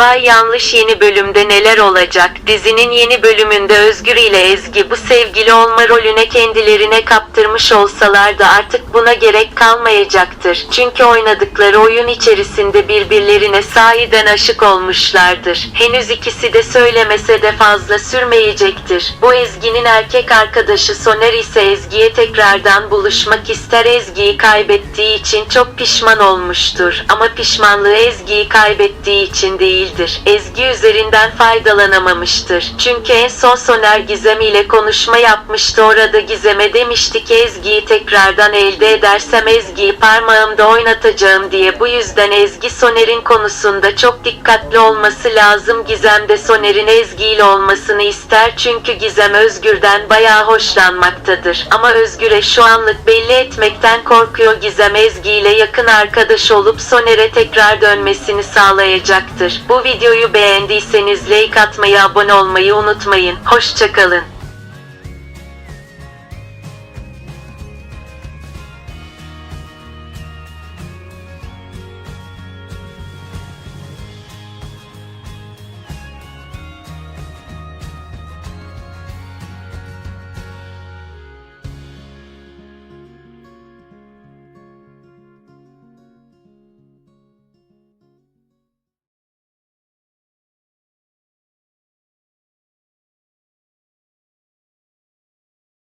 Bay Yanlış yeni bölümde neler olacak? Dizinin yeni bölümünde Özgür ile Ezgi bu sevgili olma rolüne kendilerine kaptırmış olsalar da artık buna gerek kalmayacaktır. Çünkü oynadıkları oyun içerisinde birbirlerine sahiden aşık olmuşlardır. Henüz ikisi de söylemese de fazla sürmeyecektir. Bu Ezgi'nin erkek arkadaşı Soner ise Ezgi'ye tekrardan buluşmak ister Ezgi'yi kaybettiği için çok pişman olmuştur. Ama pişmanlığı Ezgi'yi kaybettiği için değildir. Ezgi üzerinden faydalanamamıştır. Çünkü en son Soner Gizem ile konuşma yapmıştı. Orada Gizem'e demişti ki Ezgi'yi tekrardan elde edersem Ezgi'yi parmağımda oynatacağım diye. Bu yüzden Ezgi Soner'in konusunda çok dikkatli olması lazım. Gizem de Soner'in Ezgi ile olmasını ister çünkü Gizem Özgür'den bayağı hoşlanmaktadır. Ama Özgür'e şu anlık belli etmekten korkuyor. Gizem Ezgi ile yakın arkadaş olup Soner'e tekrar dönmesini sağlayacaktır. Bu videoyu beğendiyseniz like atmayı, abone olmayı unutmayın. Hoşçakalın.